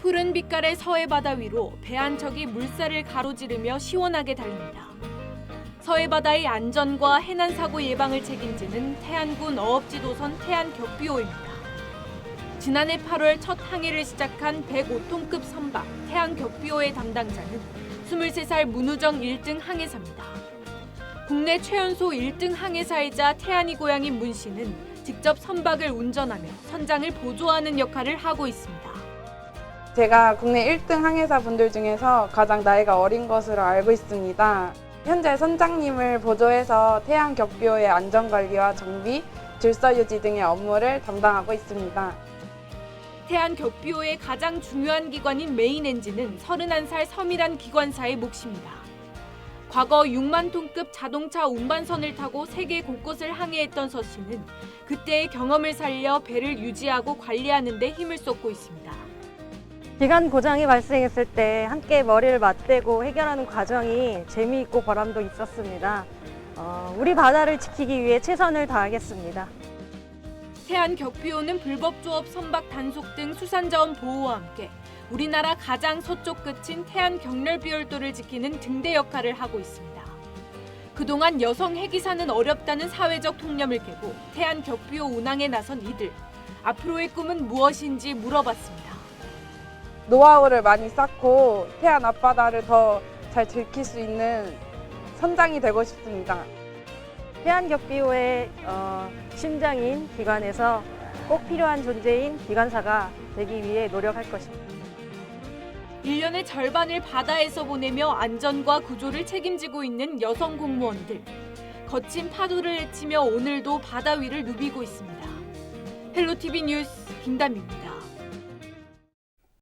푸른 빛깔의 서해 바다 위로 배 한 척이 물살을 가로지르며 시원하게 달립니다. 서해 바다의 안전과 해난 사고 예방을 책임지는 태안군 어업지도선 태안격비호입니다. 지난해 8월 첫 항해를 시작한 105톤급 선박 태안격비호의 담당자는 23살 문우정 1등 항해사입니다. 국내 최연소 1등 항해사이자 태안이 고향인 문 씨는 직접 선박을 운전하며 선장을 보조하는 역할을 하고 있습니다. 제가 국내 1등 항해사 분들 중에서 가장 나이가 어린 것으로 알고 있습니다. 현재 선장님을 보조해서 태양 격비호의 안전관리와 정비, 질서 유지 등의 업무를 담당하고 있습니다. 태안 격비호의 가장 중요한 기관인 메인 엔진은 31살 서밀한 기관사의 몫입니다. 과거 6만 톤급 자동차 운반선을 타고 세계 곳곳을 항해했던 서 씨는 그때의 경험을 살려 배를 유지하고 관리하는 데 힘을 쏟고 있습니다. 기관 고장이 발생했을 때 함께 머리를 맞대고 해결하는 과정이 재미있고 보람도 있었습니다. 어, 우리 바다를 지키기 위해 최선을 다하겠습니다. 태안 격비호는 불법 조업 선박 단속 등 수산자원 보호와 함께 우리나라 가장 서쪽 끝인 태안 경렬 비열도를 지키는 등대 역할을 하고 있습니다. 그동안 여성 해기사는 어렵다는 사회적 통념을 깨고 태안 격비호 운항에 나선 이들 앞으로의 꿈은 무엇인지 물어봤습니다. 노하우를 많이 쌓고 태안 앞바다를 더잘 지킬 수 있는 선장이 되고 싶습니다. 해안격비호의 어, 심장인 기관에서 꼭 필요한 존재인 기관사가 되기 위해 노력할 것입니다. 1년의 절반을 바다에서 보내며 안전과 구조를 책임지고 있는 여성 공무원들. 거친 파도를 헤치며 오늘도 바다 위를 누비고 있습니다. 헬로티비 뉴스 김담입니다.